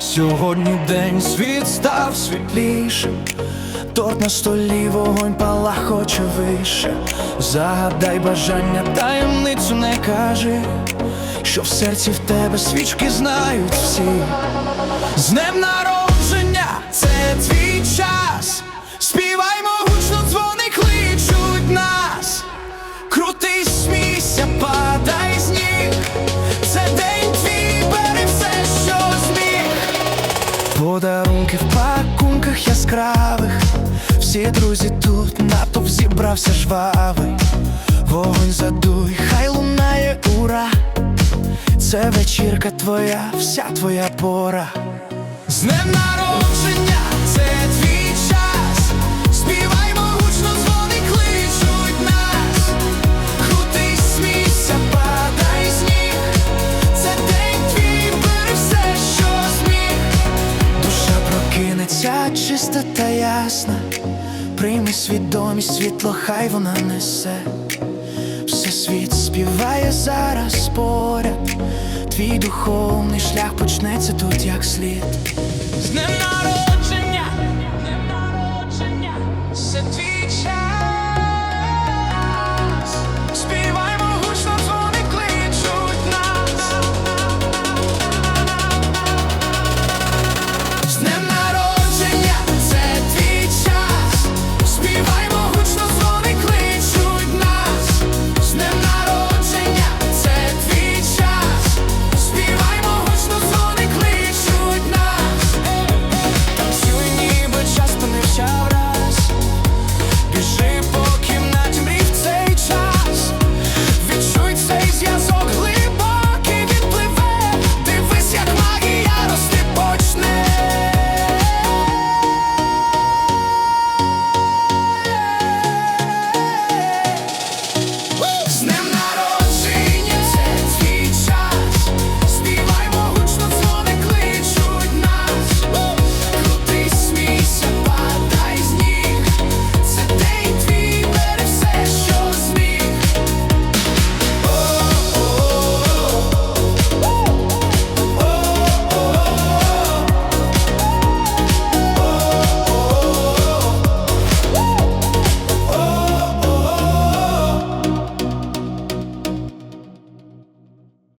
Сьогодні день світ став світлішим, торт на столі вогонь палахоче вище. Загадай бажання, таємницю не кажи, що в серці в тебе свічки знають всі. З днем народження, це твій час. Подарунки в пакунках яскравих. Всі друзі тут, натовп зібрався жвавий. Вогонь задуй, хай лунає ура. Це вечірка твоя, вся твоя пора. З прокинеться чиста та ясна. Прийми свідомість, світло, хай вона несе. Все світ співає зараз поряд. Твій духовний шлях почнеться тут як слід. З днем народження!